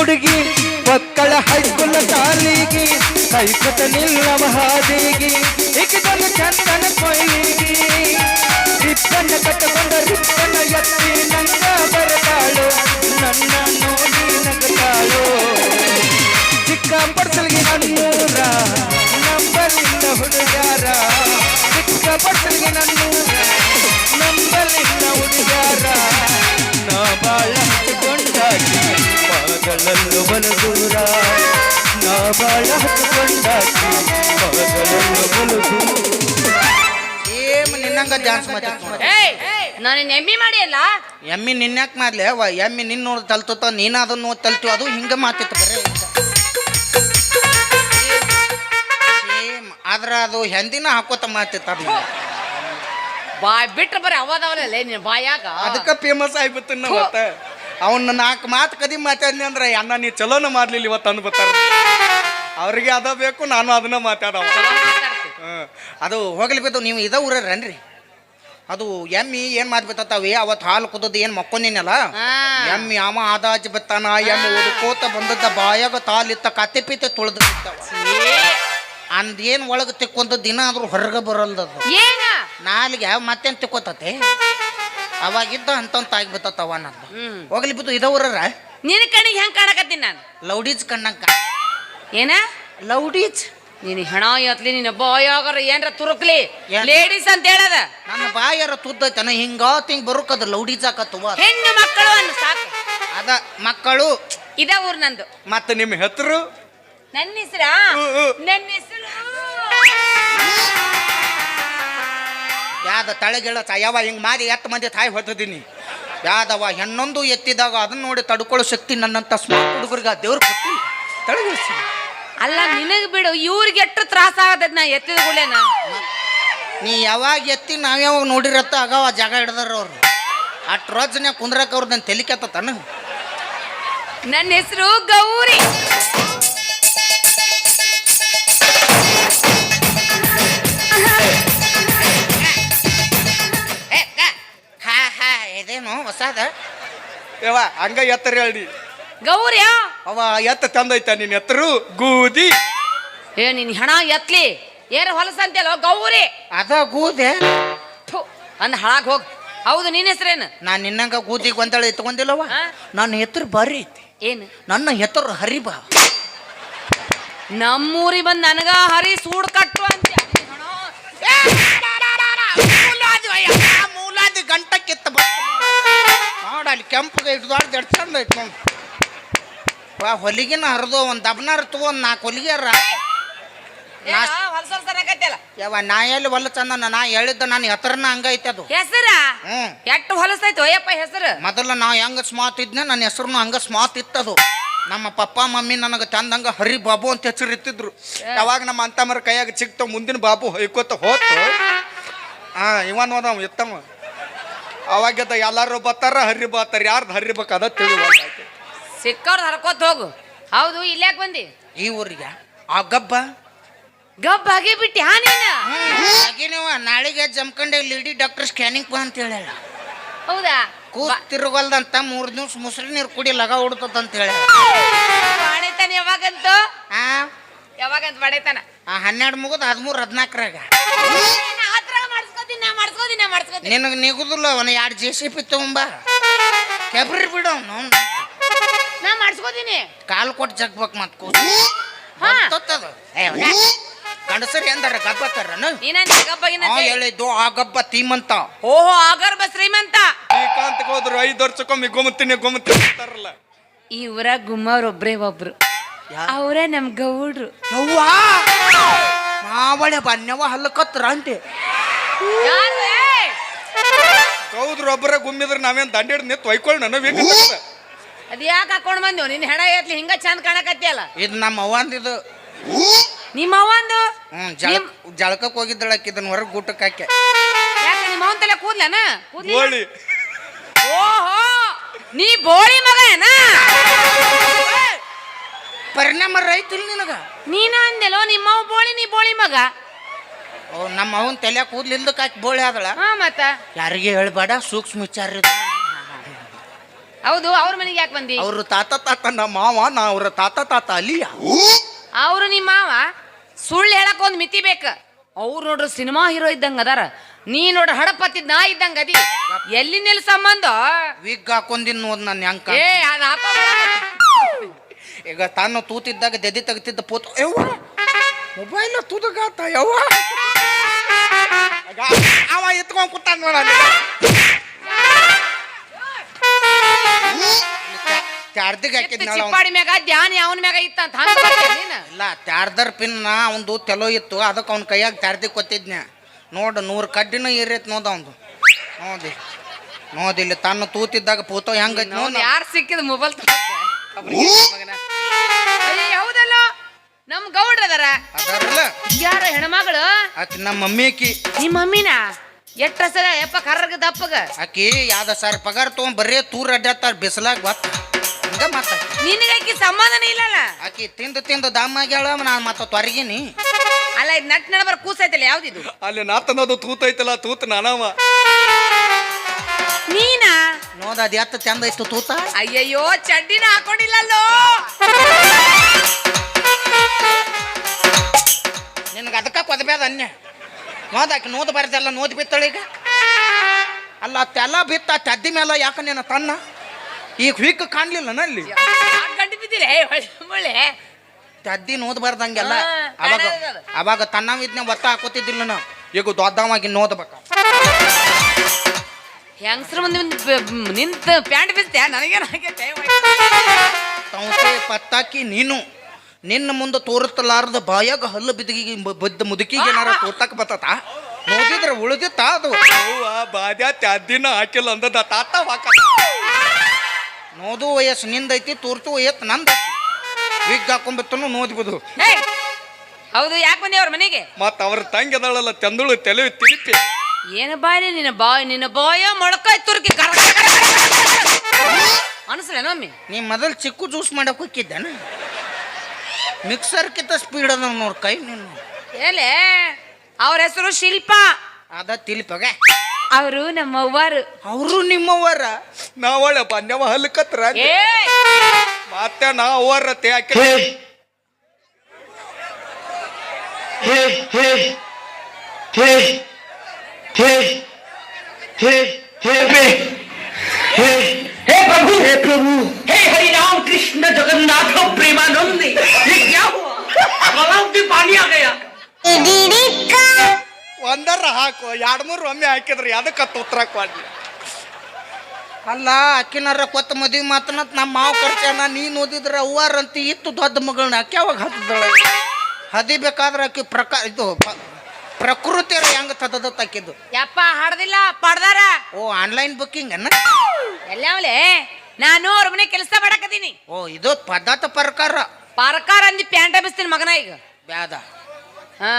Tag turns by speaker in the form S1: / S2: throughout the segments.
S1: ಹುಡುಗಿ, ಮಕ್ಕಳ ಹೈಸ್ಕೂಲ್ ಶಾಲಿಗೆ ಕೈಕತ ನಿಲ್ಲವ ಹಾದಿಗೆ ಇಕ್ಕಿದನು ಚಂದನ ಕೊಯ್ಲಿಗೆ. ರಿಪ್ಪನ್ನ ಕಟ್ಟಕೊಂಡ ರಿಪ್ಪನ್ನ ಎತ್ತಿ ನಂಗ ಬರತಾಳು, ನನ್ನ ನೋಡಿ ನಗತಾಳು. ಚಿಕ್ಕ ಪಡ್ಸಲ್ಗೆ ನನ್ನೂರ, ನಂಬಲಿಂದ ಹುಡುಗಾರ. ಚಿಕ್ಕ ಪಡ್ಸಲ್ಗೆ ನನ್ನೂರ, ನಂಬಲಿಂದ ಮಗಳಲ್ಲೂ ಬಲದೂರ ನಾ ಬಾಳ ಬಲದೂರ
S2: ಏಮ್ ನಿನ್ನಂಗ ಡ್ಯಾನ್ಸ್
S3: ನಾನು ಎಮ್ಮಿ ಮಾಡಿ ಅಲ್ಲ?
S2: ಎಮ್ಮಿ ನಿನ್ಯಾಕ್ ಮಾಡ್ಲೆ? ಅವ ಎಮ್ಮಿ ನಿನ್ನ ನೋಡಿ ತಲ್ತುತ್ತ ನೀನ ಅದನ್ನ ನೋಡಿ ತಲ್ತು ಅದು ಹಿಂಗ ಮಾತಿತ್ತು ಬರೇ ಆದ್ರ ಅದು ಹೆಂದಿನ ಹಾಕೋತ ಮಾತಿತ್ತ ಅದು.
S3: ಬಾಯ್ ಬಿಟ್ರೆ ಬರೀ ಅವದವಲ್ಲ ಬಾಯಾಗ.
S2: ಅದಕ್ಕ ಫೇಮಸ್ ಆಗ್ಬಿತ್ತು ಅವತ್ತ ಅವನ್ನ ನಾಲ್ಕು ಮಾತು ಕದಿ ಮಾತಾಡ್ನಿ ಅಂದ್ರೆ ಅಣ್ಣ ನೀ ಚಲೋನು ಮಾಡ್ಲಿಲ್ಲ ಇವತ್ತು ಅಂದ್ಬಿಟ್ಟಾರ ಅವ್ರಿಗೆ ಅದ ಬೇಕು ನಾನು ಅದನ್ನ ಮಾತಾಡವ. ಅದು ಹೋಗ್ಲಿ ಬಿದ್ದು ನೀವು ಇದ ಊರನ್ರಿ ಅದು ಎಮ್ಮಿ ಏನ್ ಮಾಡ್ಬಿಟ್ಟತಾವಿ ಅವತ್ತು ಹಾಲು ಕುದದ್ದು ಏನ್ ಮಕ್ಕೊಂದಿನಲ್ಲ?
S3: ಹಾ.
S2: ಎಮ್ಮಿ ಅವ ಆದಾಜ್ ಬತ್ತಾನ ಎಮ್ಮಿ ಓದ್ಕೋತ ಬಂದದ್ದ ಬಾಯಾಗ ತಾಲಿತ್ತ ಕತ್ತೆ ಪೀತೆ ತುಳ್ದು ಅಂದೇನ್ ಒಳಗೆ ತಿಕ್ಕೊಂದ ದಿನ ಆದ್ರೂ ಹೊರಗೆ ಬರಲ್ದದು.
S3: ನಾಲ್ಗೆ
S2: ನಾಲಿಗೆ ಮತ್ತೇನ್ ತಿಕ್ಕೋತತೆ? ಅವಾಗಿದ್ದ ಅಂತಂತ ಆಗ್ಬಿಟ್ಟವ ನಂದು
S3: ಹ್ಮ್.
S2: ಹೋಗ್ಲಿ ಬಿದ್ದು ಇದವ್ರ
S3: ನಿನ್ನ ಕಣಿಗೆ ಹೆಂಗ್ ಕಾಣಕತ್ತೀನಿ ನಾನು?
S2: ಲೌಡೀಜ್ ಕಣ್ಣಂಕ
S3: ಏನ?
S2: ಲೌಡೀಜ್.
S3: ನೀನು ಹೆಣ ಎತ್ಲಿ ನಿನ್ನ ಬಾಯಾಗರ ಏನ್ರ ತುರುಕ್ಲಿ?
S2: ಏನ್?
S3: ಲೇಡೀಸ್ ಅಂತ ಹೇಳದ?
S2: ನನ್ನ ಬಾಯಾರ ತುದ್ದೈತನ ಹಿಂಗಾತ್ ಹಿಂಗ್ ಬರುಕದ ಲೌಡೀಜ್ ಆಕತ್ತವ
S3: ಹೆಣ್ಣು ಮಕ್ಕಳು ಅನ್ನು ಸಾಕು.
S2: ಅದ ಮಕ್ಕಳು.
S3: ಇದ ಊರ್ ನಂದು.
S2: ಮತ್ತೆ ನಿಮ್ಮ ಹೆತ್ರು?
S3: ನನ್ನ ಹೆಸ್ರಾ. ನನ್ನ ಹೆಸರು
S2: ಯಾದ ತಳಗಿಳ ಯಾವ ಹಿಂಗೆ ಮಾರಿ ಎತ್ತು ಮಂದಿ ತಾಯಿ ಹೊತ್ತಿದ್ದೀನಿ ಯಾದವ ಹೆಣ್ಣೊಂದು ಎತ್ತಿದಾಗ ಅದನ್ನ ನೋಡಿ ತಡ್ಕೊಳ್ಳೋ ಶಕ್ತಿ ನನ್ನಂತ ಸ್ಮಾರ್ಟ್ ಹುಡುಗರಿಗೆ ದೇವ್ರು ಕೊಟ್ಟಿ ತಳಗಿಳಿಸಿ
S3: ಅಲ್ಲ ನಿನಗೆ ಬಿಡು ಇವ್ರಿಗೆ ಎಷ್ಟು ತ್ರಾಸ ಆಗದ ನಾ ಎತ್ತಿದ ಗುಳೇನ
S2: ನೀ ಯಾವಾಗ ಎತ್ತಿ ನಾವ್ಯಾವಾಗ ನೋಡಿರತ್ತ ಆಗ ಆ ಜಾಗ ಹಿಡ್ದಾರ ಅವ್ರು. ಅಟ್ ರೋಜನೆ ಕುಂದ್ರಕ್ಕೆ ಅವ್ರು ನನ್ನ ತಲೆ
S3: ನನ್ನ ಹೆಸರು ಗೌರಿ.
S2: ಇದೇನು ಹೊಸದ ಯವ ಹಂಗ ಎತ್ತರ ಹೇಳಿ
S3: ಗೌರಿ
S2: ಅವ ಎತ್ತ ತಂದೈತ ನಿನ್ನ ಎತ್ತರು ಗೂದಿ.
S3: ಏ ನಿನ್ ಹಣ ಎತ್ಲಿ. ಏನ ಹೊಲಸಂತೆಲ್ಲೋ ಗೌರಿ?
S2: ಅದ ಗೂದೆ.
S3: ಥು ಅಂದ್ ಹಾಳಾಗ್ ಹೋಗ್. ಹೌದು ನಿನ್ನ ಹೆಸರೇನು?
S2: ನಾನು ನಿನ್ನಂಗ ಗೂದಿ ಗೊಂದಳ ಎತ್ಕೊಂಡಿಲ್ಲವ? ನನ್ನ ಹೆತ್ತರು ಬರ್ರಿ ಐತಿ.
S3: ಏನು?
S2: ನನ್ನ ಹೆತ್ತರು ಹರಿಬಾ
S3: ನಮ್ಮೂರಿ ಬಂದ್ ನನಗ ಹರಿ ಸೂಡ್ ಕಟ್ಟು ಅಂತ
S2: ಮೂಲಾದಿ ಗಂಟಕ್ಕಿತ್ತ ಕಿತ್ತ ನೋಡ ಅಲ್ಲಿ ಕೆಂಪಗೆ ಹಿಡ್ದಾಡ್ದು ಎಷ್ಟು ಚಂದ ಐತಿ ನೋಡಿ. ವಾ ಹೊಲಿಗೆನ ಹರಿದು ಒಂದು ದಬ್ನಾರ ತಗೊಂಡು ನಾಲ್ಕು ಹೊಲಿಗೆರ ಯಾವ ನಾ ಎಲ್ಲಿ ಹೊಲ ಚಂದ ನಾ ಹೇಳಿದ್ದ ನಾನು ಹೆಸರನ್ನ ಹಂಗೈತೆ ಅದು.
S3: ಹೆಸರ?
S2: ಹ್ಮ್.
S3: ಎಟ್ಟು ಹೊಲಸೈತೆ ಅಯ್ಯಪ್ಪ ಹೆಸರು?
S2: ಮೊದಲ ನಾವು ಹೆಂಗ ಸ್ಮಾತ್ ಇದ್ನ ನನ್ನ ಹೆಸರು ಹಂಗ ಸ್ಮಾತ್ ಇತ್ತದು ನಮ್ಮ ಪಪ್ಪ ಮಮ್ಮಿ ನನಗೆ ಚಂದಂಗ ಹರಿ ಬಾಬು ಅಂತ ಹೆಸರು ಇತ್ತಿದ್ರು. ಯಾವಾಗ ನಮ್ಮ ಅಂತಮ್ಮರ ಕೈಯಾಗ ಸಿಕ್ತ ಮುಂದಿನ ಬಾಬು ಹೊಯ್ಕೋತ ಹೋತು. ಹಾ ಇವನ್ ಹೋದವ ಇತ್ತವ ಅವಾಗದ ಎಲ್ಲಾರು ಬತ್ತಾರ ಹರಿ ಬತ್ತಾರ ಯಾರ್ದು ಹರಿ ಬೇಕು ಅದ ತಿಳಿ
S3: ಸಿಕ್ಕವ್ರ ಹರ್ಕೋತ್ ಹೋಗು. ಹೌದು ಇಲ್ಲೇ ಬಂದಿ?
S2: ಈ ಊರಿಗೆ? ಆ ಗಬ್ಬ?
S3: ಗಬ್ಬ ಹಾಗೆ ಬಿಟ್ಟಿ ಹಾ ನೀನ?
S2: ಹಾಗೇನವ ನಾಳೆಗೆ ಜಮ್ಕಂಡೆ ಲೇಡಿ ಡಾಕ್ಟರ್ ಸ್ಕ್ಯಾನಿಂಗ್ ಬಾ ಅಂತ ಹೇಳ
S3: ಹೌದಾ?
S2: ಕೂಸ್ ತಿರುಗಲ್ದಂತ ಮೂರ್ ದಿವ್ಸ ಮುಸ್ರಿ ನೀರು ಕುಡಿ ಲಗ ಹೊಡ್ತದಂತ ಹೇಳ
S3: ಮಾಡೇತಾನ ಯಾವಾಗಂತು?
S2: ಆ?
S3: ಯಾವಾಗಂತ ಮಾಡೇತಾನ
S2: ಆ ಹನ್ನೆರಡು ಮುಗಿದ ಹದಿಮೂರು ಹದಿನಾಲ್ಕರಾಗ
S3: ಮಾಡಿಸ್ಕೋತೀನಿ.
S2: ನಿನಗೆ ನಿಗುದಿಲ್ಲ ಅವನ ಎರಡು ಜೆ ಸಿ ಪಿ ತಗೊಂಬ. ಕೆಬ್ರಿ ಬಿಡು ಅವನು.
S3: ನಾ ಮಾಡಿಸ್ಕೋತೀನಿ.
S2: ಕಾಲು ಕೊಟ್ಟು ಜಗ್ಬೇಕು ಮತ್ ಕೂಸ
S3: ಹಾ.
S2: ಗಂಡಸರಿ ಎಂದಾರ ಗಬ್ಬತ್ತಾರನು
S3: ನೀನ ಗಬ್ಬಗಿನ
S2: ಆ ಹೇಳಿದ್ದು ಆ ಗಬ್ಬ ತೀಮಂತ.
S3: ಓಹೋ ಆಗರ್ಭ ಶ್ರೀಮಂತ.
S2: ಶ್ರೀಕಾಂತ್ ಹೋದ್ರು ಐದು ವರ್ಷಕ್ಕೊಮ್ಮೆ ಗೊಮ್ಮತೀನಿ ಗೊಮ್ಮತೀನಿ ಅಂತಾರಲ್ಲ.
S3: ಈ ಊರ ಗುಮ್ಮವ್ರೊಬ್ರೇ ಒಬ್ರು ಅವರೇ ನಮ್ ಗೌಡ್ರು.
S2: ಯವ್ವಾ? ಮಾವಳೆ ಬನ್ನವ ಹಲ್ಲಕತ್ರ ಅಂತೆ
S3: ಯಾರು?
S2: ಗೌದ್ರ ಒಬ್ಬರ ಗುಮ್ಮಿದ್ರ ನಾವೇನ್ ದಂಡಿಡ್ ನಿಂತು ಒಯ್ಕೊಳ್ಳಿ ನನ್ನ ಬೇಕು
S3: ಅದ್ ಯಾಕೆ ಹಾಕೊಂಡ್ ಬಂದೆವು ನಿನ್ ಹೆಣ ಏತ್ಲಿ ಹಿಂಗ ಚಂದ ಕಾಣಕತ್ತಿಯಲ್ಲ
S2: ಇದು ನಮ್ಮ ಅವ್ವಂದಿದು
S3: ನಿಮ್ಮ
S2: ಹ್ಮ್ ಜಳ ಜಳಕಕ್ಕೆ ಹೋಗಿದ್ದಳ ಇದನ್ನ ಹೊರಗೆ ಗೂಟಕ್ಕೆ ಹಾಕಿ
S3: ಯಾಕೆ ನಿಮ್ಮ ಅವನ್ ತಲೆ ಕೂದ್ಲನ? ಕೂದ್ಲಿ
S2: ಗೋಳಿ
S3: ಓಹೋ! ನೀ ಬೋಳಿ ಮಗ ಏನ
S2: ಪರಿಣಾಮ ರೈತಿಲ್ ನಿನಗ.
S3: ನೀನ ಅಂದೆಲೋ ನಿಮ್ಮವ್ ಬೋಳಿ ನೀ ಬೋಳಿ ಮಗ?
S2: ನಮ್ಮ ಅವನ್ ತಲೆ ಕೂದ್ಲಿಲ್ದಕ್ಕೆ ಹಾಕಿ ಬೋಳಿ ಆದಳ.
S3: ಹಾ ಮತ್ತ
S2: ಯಾರಿಗೆ ಹೇಳ್ಬೇಡ ಸೂಕ್ಷ್ಮ ವಿಚಾರ ಇದು
S3: ಹೌದು ಅವ್ರ ಮನೆಗೆ ಯಾಕೆ ಬಂದಿ?
S2: ಅವ್ರ ತಾತ ತಾತ ನಮ್ಮ ಮಾವ ನಾ ಅವ್ರ ತಾತ ತಾತ ಅಲ್ಲಿ
S3: ಅವರು ನಿಮ್ಮ ಮಾವ? ಸುಳ್ಳು ಹೇಳಕ್ ಒಂದ್ ಮಿತಿ ಬೇಕ. ಅವ್ರು ನೋಡ್ರ ಸಿನಿಮಾ ಹೀರೋ ಇದ್ದಂಗ ಅದಾರ. ನೀ ನೋಡ್ರಿ ಹಡಪತ್ತಿದ್ ನಾ ಇದ್ದಂಗ ಅದಿ. ಎಲ್ಲಿ ನಿಲ್ ಸಂಬಂಧ?
S2: ವಿಗ್ ಹಾಕೊಂದಿನ್ ನೋದ್ ನನ್ನ ಹೆಂಕ
S3: ಏ ಅದ್ ಹಾಕೋ
S2: ಈಗ ತಾನು ತೂತಿದ್ದಾಗ ದೆದಿ ತೆಗಿತಿದ್ದ ಪೋತು ಯವ್ವ! ಮೊಬೈಲ್ ತುದಗಾತ ಯವ್ವ ಆಗ ಅವ ಎತ್ಕೊಂಡ್ ಕೂತಾನ ನೋಡ ತ್ಯಾರ್ದಿಗೆ ಹಾಕಿದ್ನಾಳ ಅವ್ನು.
S3: ಚಿಪ್ಪಾಡಿ ಮ್ಯಾಗ ಧ್ಯಾನ ಅವನ ಮ್ಯಾಗ ಇತ್ತ ಅಂತ ಹಂಗ ಬರ್ತೀಯ ನೀನು
S2: ಇಲ್ಲ ತ್ಯಾರ್ದರ್ ಪಿನ್ ಅವಂದು ತೆಲೋ ಇತ್ತು. ಅದಕ್ಕೆ ಅವ್ನ ಕೈಯಾಗ ತ್ಯಾರ್ದಿ ಕೊತ್ತಿದ್ನ ನೋಡು ನೂರು ಕಡ್ಡಿನ ಏರೈತ್ ನೋದ ಅವ್ನು ನೋದಿ ನೋದಿಲ್ಲ ತನ್ನ ತೂತಿದ್ದಾಗ ಪೂತೋ ಹೆಂಗ್ ನೋಡ್
S3: ಯಾರು ಸಿಕ್ಕಿದ ಮೊಬೈಲ್ ನಮ್ ಗೌಡ್ರ ಅದಾರ.
S2: ಅದರಲ್ಲ.
S3: ಯಾರ ಹೆಣ್ಮಗಳು?
S2: ಆಕಿ ನಮ್ಮ ಮಮ್ಮಿ ಆಕಿ.
S3: ನಿಮ್ಮ ಮಮ್ಮಿನ? ಎಟ್ಟ ಸರ ಯಪ್ಪ ಕರ್ರಗ ದಪ್ಪಗ?
S2: ಆಕಿ ಯಾವ್ದ ಸರ್ ಪಗಾರ ತಗೊಂಡ್ ಬರೀ ತೂರ್ ಅಡ್ಡಾಡ್ತಾರ ಬಿಸಿಲಾಗ ಗೊತ್ತ. ಹಂಗ ಮತ್ತ
S3: ಅಕ್ಕಿ ಸಮಾಧಾನ ಇಲ್ಲಲ್ಲ?
S2: ಆಕಿ ತಿಂದು ತಿಂದು ದಮ್ಮ ಆಗ್ಯಾಳ ನಾನು ಮತ್ತ ತೊರಗಿನಿ.
S3: ಅಲ್ಲ ಇದು ನಟ್ ನಡಬರ್ ಕೂಸೈತಲ್ಲ ಯಾವ್ದಿದು?
S1: ಅಲ್ಲಿ ನಾತನದು ತೂತೈತಲ್ಲ ತೂತ್ ನಾನವ.
S3: ನೀನಾ?
S2: ನೋದ ಅದ್ ಎತ್ತ ಚಂದ ಇಷ್ಟು ತೂತ.
S3: ಅಯ್ಯಯ್ಯೋ ಚಡ್ಡಿನ ಹಾಕೊಂಡಿಲ್ಲಲ್ಲೋ?
S2: ನಿನಗೆ ಅದಕ್ಕೆ ಕೊದಬೇದ ಅನ್ಯ. ನೋದ ಆಕೆ ನೋದ್ ಬರ್ದಲ್ಲ ನೋದು ಬಿತ್ತಳ ಈಗ. ಅಲ್ಲ ತೆಲ್ಲ ಬಿತ್ತ ತದ್ದಿ ಮೇಲೆ ಯಾಕ ನಿನ್ನ ತನ್ನ? ಈಗ ಹಿಕ್ ಕಾಣ್ಲಿಲ್ಲ ನಲ್ಲಿ
S3: ಗಂಟು ಬಿದ್ದಿಲ್ಲ ಒಳ್ಳೆ
S2: ತದ್ದಿ ನೋದು ಬರ್ದಂಗೆಲ್ಲ ಅವಾಗ ಅವಾಗ ತನ್ನ ತನ್ನವಿದ್ನ ಒತ್ತ ಹಾಕೋತಿದ್ದಿಲ್ಲ ನಾ. ಈಗ ದೊಡ್ಡವಾಗಿ ನೋದ್ಬೇಕ.
S3: ಹೆಂಗಸ್ರ ಮುಂದೆ ನಿಂತ ಪ್ಯಾಂಟ್ ಬಿದ್ದೆ ನನಗೇನು ಆಗೈತೆ
S2: ತೌಸೆ ಪತ್ತಾಕಿ ನೀನು. ನಿನ್ನ ಮುಂದೆ ತೋರುತ್ತಲಾರದ ಬಾಯಾಗ ಹಲ್ಲು ಬಿದ್ದಿಗೆ ಬದ್ದ ಮುದುಕಿಗೆ ಏನಾರ ತೋರ್ತಾಕ ಬತ್ತ ನೋಡಿದ್ರೆ ಉಳಿದಿತ್ತ ಅದು?
S1: ಅವ್ವ ಬಾದ್ಯಾ ತ್ಯಾದಿನ ಹಾಕಿಲ್ಲ ಅಂದದ ತಾತ ಹಾಕ.
S2: ನೋದು ವಯಸ್ಸು ನಿಂದೈತಿ ತೋರ್ತು ವಯಸ್ಸು ನಂದೈತಿ. ವಿಗ್ ಹಾಕೊಂಡ್ಬಿತ್ತನು ನೋದ್ಬೋದು!
S3: ಹೌದು ಯಾಕೆ ಬಂದಿ ಅವ್ರ ಮನೆಗೆ?
S1: ಮತ್ತ ಅವ್ರ ತಂಗಿ ಅದಳಲ್ಲ ಚಂದುಳು ತಲೆ ತಿರುಪಿ.
S3: ಏನು ಬಾಯಿ ನಿನ್ನ ಬಾಯ್ ನಿನ್ನ ಬಾಯ ಮೊಳಕಾಯ್ ತುರ್ಕಿ ಒಮ್ಮೆ?
S2: ನೀ ಮೊದಲು ಚಿಕ್ಕು ಜ್ಯೂಸ್ ಮಾಡಕ್ಕೆ ಹೋಗಿದ್ದೇನ ಮಿಕ್ಸರ್ ಕಿತ್ತ ಸ್ಪೀಡ್ ಅದ ನೋಡ್ ಕೈ ನೀನು.
S3: ಏಲೆ ಅವ್ರ ಹೆಸರು ಶಿಲ್ಪ.
S2: ಅದ ತಿಲ್ಪಗೆ.
S3: ಅವರು ನಮ್ಮವ್ವರು.
S2: ಅವರು ನಿಮ್ಮವ್ವರ?
S1: ನಾವಳೆ ನಮ್ಮ ಹಲ್ಕತ್ರ ಕತ್ರ
S3: ಏ!
S1: ಮತ್ತೆ ಹೇ ಹೇ ಹೇ ಹೇ
S4: हे
S1: ಹಾಕಿದ್ರಿ ಅದಕ್ಕೆ ಉತ್ತರ ಕೊಡ್ಲಿ
S2: ಅಲ್ಲ ಅಕ್ಕಿನಾರ ಕೊತ್ತ ಮದುವೆ ಮಾತನಂತ ನಮ್ಮ ಮಾವ ಖರ್ಚನ ನೀನು ಓದಿದ್ರ ಅವ್ವಾರ ಅಂತ ಇತ್ತು ದೊಡ್ಡ ಮಗಳನ್ನ ಅಕ್ಕಿ ಯಾವಾಗ ಹತ್ತದಳ ಹದಿಬೇಕಾದ್ರೆ ಅಕ್ಕಿ ಪ್ರಕಾರ ಇದು ಪ- ಪ್ರಕೃತಿ ಹೆಂಗ ತದದ ತಾಕಿದ್ದು
S3: ಯಪ್ಪ ಹಾಡ್ದಿಲ್ಲ ಪಡ್ದಾರ?
S2: ಓ ಆನ್ಲೈನ್ ಬುಕ್ಕಿಂಗ್ ಅನ್ನ?
S3: ಎಲ್ಲವಲೇ ನಾನು ಅವ್ರ ಮನೆ ಕೆಲಸ ಮಾಡಕತ್ತೀನಿ.
S2: ಓ ಇದು ಪದಾರ್ಥ ಪರಕಾರ.
S3: ಪರಕಾರ ಅಂದಿ ಪ್ಯಾಂಟ ಬಿಸ್ತೀನಿ ಮಗನ ಈಗ.
S2: ಬ್ಯಾದ.
S3: ಹಾ.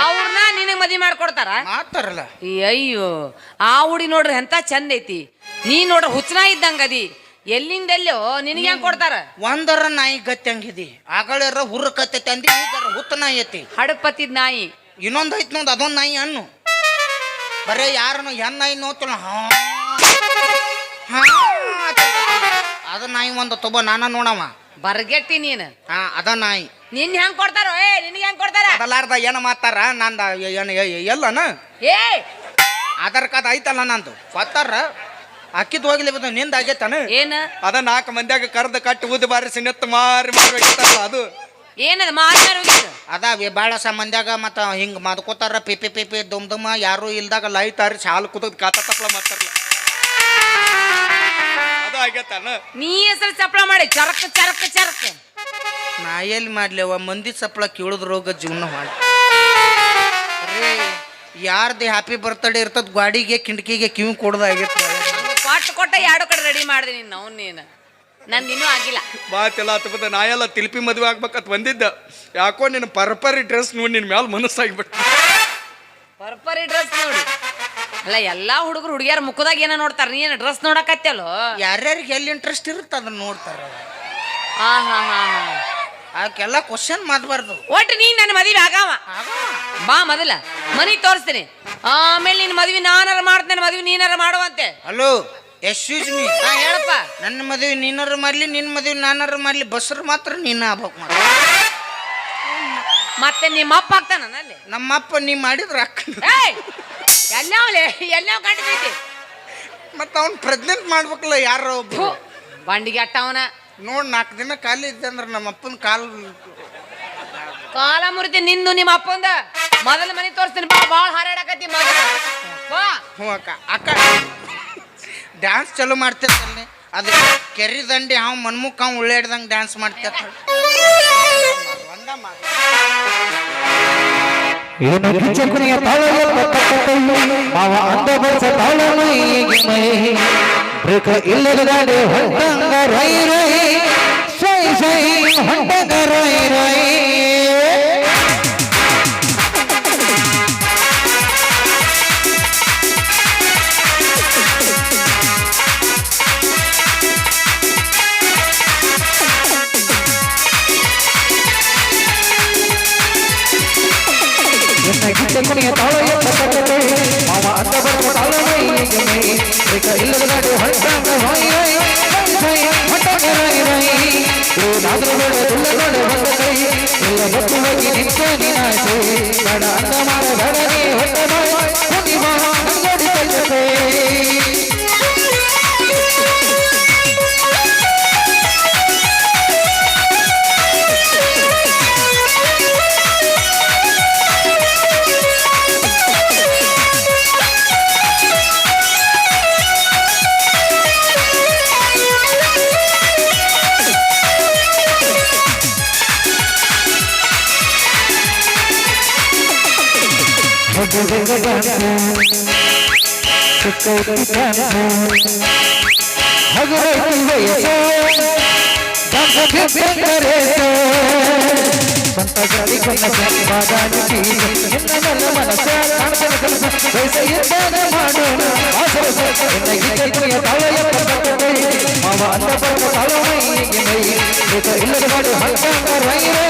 S3: ಅವ್ರನ್ನ ನಿನಗೆ ಮದಿ ಮಾಡ್ಕೊಡ್ತಾರ? ಮಾಡ್ತಾರಲ್ಲ. ಅಯ್ಯೋ ಆ ಹುಡಿ ನೋಡ್ರಿ ಎಂತ ಚಂದ ಐತಿ. ನೀ ನೋಡ್ರಿ ಹುಚ್ಚನ ಇದ್ದಂಗ ಅದಿ ಎಲ್ಲಿಂದೆಲ್ಲೋ ನಿನಗೆ ಹೆಂಗ್ ಕೊಡ್ತಾರ?
S2: ಒಂದರ ನಾಯಿ ಗತ್ತಿ ಹಂಗಿದಿ ಆಗಳರ ಹುರ್ರ ಕತ್ತೈತಿ ಅಂದಿ ಈಗರ ಹುತ್ತ ನಾಯಿ ಐತಿ.
S3: ಹಡಪತ್ತಿದ್ ನಾಯಿ.
S2: ಇನ್ನೊಂದು ಐತಿ ನೋಡ್ ಅದೊಂದು ನಾಯಿ ಅನ್ನು ಬರೇ ಯಾರನ್ನು ಹೆಣ್ ನಾಯಿ ನೋಡ್ತಿಲ್ಲ ಹಾ. ಹಾ. ಅದ ನಾಯಿ ಒಂದು ತೊಗೋ ನಾನ ನೋಡವ.
S3: ಬರ್ಗೆಟ್ಟಿ ನೀನು.
S2: ಹಾ ಅದ ನಾಯಿ.
S3: ನಿನ್ ಹೆಂಗ್ ಕೊಡ್ತಾರೋ? ಏ ನಿನ್ಗೆ ಹೆಂಗ್ ಕೊಡ್ತಾರ?
S2: ಅದಲಾರ್ದ ಏನು ಮಾತಾರ ನಂದ ಏನು ಎಲ್ಲನ?
S3: ಏ!
S2: ಆಧಾರ್ ಕಾರ್ಡ್ ಐತಲ್ಲ ನಂದು. ಕೊತ್ತಾರ ಅಕ್ಕಿದ್ ಹೋಗ್ಲಿ ಬದ ನಿಂದ ಆಗೈತಾನ?
S3: ಏನ?
S1: ಅದ ನಾಲ್ಕು ಮಂದ್ಯಾಗ ಕರ್ದ ಕಟ್ಟಿ ಊದಿ ಬಾರಿಸಿ ನೆತ್ತು ಮಾರಿ ಮಾಡ್ಬೇಕಿತ್ತಲ್ಲ ಅದು.
S3: ಏನದ ಮಾರ್ಮಾರ ಹೋಗಿದ್ದು?
S2: ಅದಾವೆ ಭಾಳ ಸಂಬಂಧ್ಯಾಗ ಮತ್ತು ಹಿಂಗೆ ಮಾಡ್ಕೋತಾರ ಪಿಪಿ ಪಿಪಿ ದುಮ್ ದುಮ್ಮ ಯಾರು ಇಲ್ದಾಗ ಲೈಟ್ ತಾರಿಸಿ ಶಾಲು ಕುದದ್
S1: ಕಾತ ತಪ್ಪಲ ಮಾತಾರಲ್ಲ ಅದು ಆಗೈತಾನ
S3: ನೀ ಹೆಸರು ಚಪ್ಪಳ ಮಾಡಿ ಚರಕ್ ಚರಕ್ ಚರಕ್.
S2: ನಾ ಎಲ್ಲಿ ಮಾಡ್ಲೇವ? ಮಂದಿ ಸಪ್ಪಳ ಕೇಳಿದ್ರ ರೋಗ ಜೀವನ ಮಾಡಿ ಯಾರ್ದೇ ಯಾರ್ದು ಹ್ಯಾಪಿ ಬರ್ತ್ಡೇ ಇರ್ತದ ಗಾಡಿಗೆ ಕಿಂಡಕಿಗೆ ಕಿವಿ ಕೊಡೋದಾಗೈತೆ
S3: ಹಂಗ ಕೊಟ್ಟ ಕೊಟ್ಟ ಎರಡು ಕಡೆ ರೆಡಿ ಮಾಡಿದೆ ನೀನು ಅವ್ನು ನೀನು. ನನ್ ಇನ್ನೂ ಆಗಿಲ್ಲ.
S1: ಮಾತೆಲ್ಲ ಹತ್ತು ಬದ ನಾ ಎಲ್ಲ ತಿಲ್ಪಿ ಮದುವೆ ಆಗ್ಬೇಕಂತ ಬಂದಿದ್ದ. ಯಾಕೋ ನಿನ್ನ ಪರ್ಪರಿ ಡ್ರೆಸ್ ನೋಡಿ ನಿನ್ನ ಮ್ಯಾಲ ಮನಸ್ಸಾಗಿಬಿಟ್ಟು
S3: ಪರ್ಪರಿ ಡ್ರೆಸ್ ನೋಡಿ. ಅಲ್ಲ ಎಲ್ಲಾ ಹುಡುಗರು ಹುಡುಗಿಯರ ಮುಖದಾಗ ಏನ ನೋಡ್ತಾರ? ನೀನು ಡ್ರೆಸ್ ನೋಡಕತ್ತಲ್ಲೋ?
S2: ಯಾರ್ಯಾರಿಗೆ ಎಲ್ಲಿ ಇಂಟ್ರೆಸ್ಟ್ ಇರುತ್ತೆ ಅದನ್ನ ನೋಡ್ತಾರೆ
S3: ಹಾ ಹಾ ಹಾ ಹಾ.
S2: ಅದಕ್ಕೆಲ್ಲ ಕ್ವಶನ್ ಮಾಡಬಾರ್ದು.
S3: ಒಟ್ಟು ನೀನ್ ನನ್ನ ಮದುವೆ ಆಗಾವ? ಬಾ ಮೊದಲ. ಮನಿ ತೋರಿಸ್ತೀನಿ. ಆಮೇಲೆ ನಿನ್ನ ಮದ್ವಿ ನಾನಾರ ಮಾಡ್ತೇನೆ ಮದ್ವೆ ನೀನಾರ ಮಾಡುವಂತೆ.
S2: ಹಲೋ ಎಸ್ಯೂಸ್ ಮೀ
S3: ಹಾ ಹೇಳಪ್ಪ.
S2: ನನ್ನ ಮದುವೆ ನೀನಾರು ಮಾಡ್ಲಿ ನಿನ್ನ ಮದುವೆ ನಾನಾರು ಮಾಡ್ಲಿ ಬಸ್ರು ಮಾತ್ರ ನೀನ ಆಗ್ಬೇಕು ಮಾಡ
S3: ಮತ್ತೆ ನಿಮ್ಮ ಅಪ್ಪ ಆಗ್ತಾನ ಅಲ್ಲಿ
S2: ನಮ್ಮಪ್ಪ ನೀ ಮಾಡಿದ್ರ ಅಕ್ಕ
S3: ಏಯ್! ಎಲ್ಲವ ಕಂಡಿದ್ದೈತಿ
S2: ಮತ್ತೆ ಅವ್ನು ಪ್ರೆಗ್ನೆಂಟ್ ಮಾಡ್ಬೇಕಲ್ಲ ಯಾರೋ ಒಬ್ರು.
S3: ಬಂಡಿಗೆ ಅಟ್ಟವನ
S2: ನೋಡ್ ನಾಲ್ಕು ದಿನ ಖಾಲಿ ಇದ್ದೆ ಅಂದ್ರೆ ನಮ್ಮ ಅಪ್ಪನ ಕಾಲ್
S3: ಕಾಲ ಮುರಿತಿ ನಿಂದು ನಿಮ್ಮ ಅಪ್ಪಂದ. ಮೊದಲ ಮನೆ ತೋರಿಸ್ತೀನಿ ಬಾ ಭಾಳ ಹಾರಾಡಕತ್ತಿ ಮೊದಲ ಬಾ.
S2: ಹ್ಞೂ ಅಕ್ಕ ಅಕ್ಕ. ಡ್ಯಾನ್ಸ್ ಚಲೋ ಮಾಡ್ತಿರ್ತಾನೆ ಅದು ಕೆರಿ ದಂಡಿ ಹಾವು ಮನ್ಮುಖ ಹಾವು ಉಳ್ಳಾಡ್ದಂಗೆ ಡ್ಯಾನ್ಸ್ ಮಾಡ್ತಿರ್ತಾಳೆ. ಒಂದ ಮಾತು.
S5: ಏನು ಕಿಚ್ಚಕುನಿಯ ತಾಳಲು ಮಾವ ಅಂದ ಬಸ ತಾಳಲು ಈಗ ಮೈ ಬ್ರೇಕ ಇಲ್ಲದ ಗಾಡಿ ಹೊಂಟಂಗ ರೈ ರೈ ಸೈ ಸೈ ಹೊಂಟಂಗ ರೈ ರೈ ಕಿಚ್ಚಕುನಿಯ ತಾಳ ಎತ್ತ ಮಾವ ಅಂತ ಬಸ ತಾಳಲು ಈಗ ಏಕ ಇಲ್ಲದ ನಾಡು ಹೊಂಟಂಗ ರೈ ರೈ ಸೈ ಸೈ ಹೊಂಟಂಗ ರೈ ರೈ ಏನಾದ್ರೂ ತುಳ್ಳ ತುಳ್ಳಗಳು ಬಂದ ಕೈ ಎಲ್ಲ ಗೊತ್ತು ಹೋಗಿ ನಿಂತ ನಿನಾಸೆ ಇಲ್ಲದ ಮಾಡಿ ಹಂಗ ರೈ ರೈ ಸೈ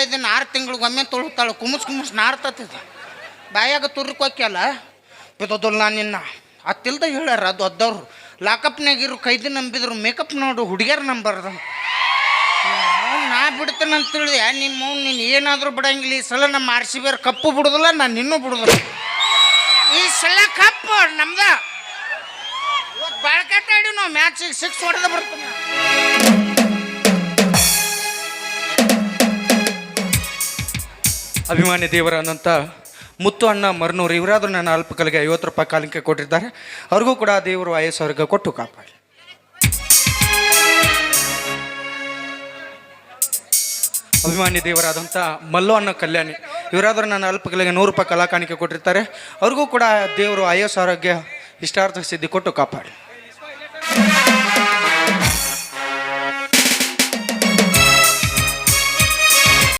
S2: ಆರು ಇದನ್ನ ಆರು ತಿಂಗಳಿಗೊಮ್ಮೆ ತೊಳುತ್ತಾಳು ಕುಮಸ್ ಕುಮಸ್ ನಾರ್ತತಿದ ಬಾಯಾಗ ತುರ್ಕೋಕ್ಯಲ್ಲ ನಾನು ನಿನ್ನ. ಅತ್ತಿಲ್ದ ಹೇಳ್ಯಾರ ಅದು ಅದ್ದವ್ರು. ಲಾಕಪ್ನಾಗಿರು ಕೈದಿ ನಂಬಿದ್ರು. ಮೇಕಪ್ ನೋಡು, ಹುಡುಗಿಯರ್ ನಂಬರ್ದ. ನಾ ಬಿಡ್ತೇನೆ ಅಂತ ತಿಳಿದ. ನಿಮ್ಮ ನೀನು ಏನಾದರೂ ಬಿಡಂಗಿಲ್ಲ. ಈ ಸಲ ನಮ್ಮ ಆರ್ ಸಿ ಕಪ್ಪು ಬಿಡೋದಲ್ಲ ನಾನು ಇನ್ನೂ ಬಿಡುದಿಲ್ಲ. ಈ ಸಲ ಕಪ್ಪು ನಮ್ದು. ಇವತ್ತು ಆಡಿ ನಾವು. ಮ್ಯಾಚಿಗೆ ಸಿಕ್ಸ್ ಹೊಡೆದ ಬರ್ತೀನಿ.
S1: ಅಭಿಮಾನಿ ದೇವರಾದಂಥ ಮುತ್ತು ಅಣ್ಣ ಮರ್ನೂರು ಇವರಾದರೂ ನನ್ನ ಅಲ್ಪಕಲಿಗೆ ಐವತ್ತು ರೂಪಾಯಿ ಕಾಲಿಕೆ ಕೊಟ್ಟಿದ್ದಾರೆ. ಅವ್ರಿಗೂ ಕೂಡ ದೇವರು ಐವತ್ತು ಆರೋಗ್ಯ ಕೊಟ್ಟು ಕಾಪಾಡಿ. ಅಭಿಮಾನಿ ದೇವರಾದಂಥ ಮಲ್ಲು ಅಣ್ಣ ಕಲ್ಯಾಣಿ, ಇವರಾದರೂ ನನ್ನ ಅಲ್ಪಕಲಿಗೆ ನೂರು ರೂಪಾಯಿ ಕಲಾ ಕಾಣಿಕೆ ಕೊಟ್ಟಿರ್ತಾರೆ. ಅವ್ರಿಗೂ ಕೂಡ ದೇವರು ಆಯಸ್ ಆರೋಗ್ಯ, ಇಷ್ಟಾರ್ಥ ಸಿದ್ಧಿ ಕೊಟ್ಟು ಕಾಪಾಡಿ.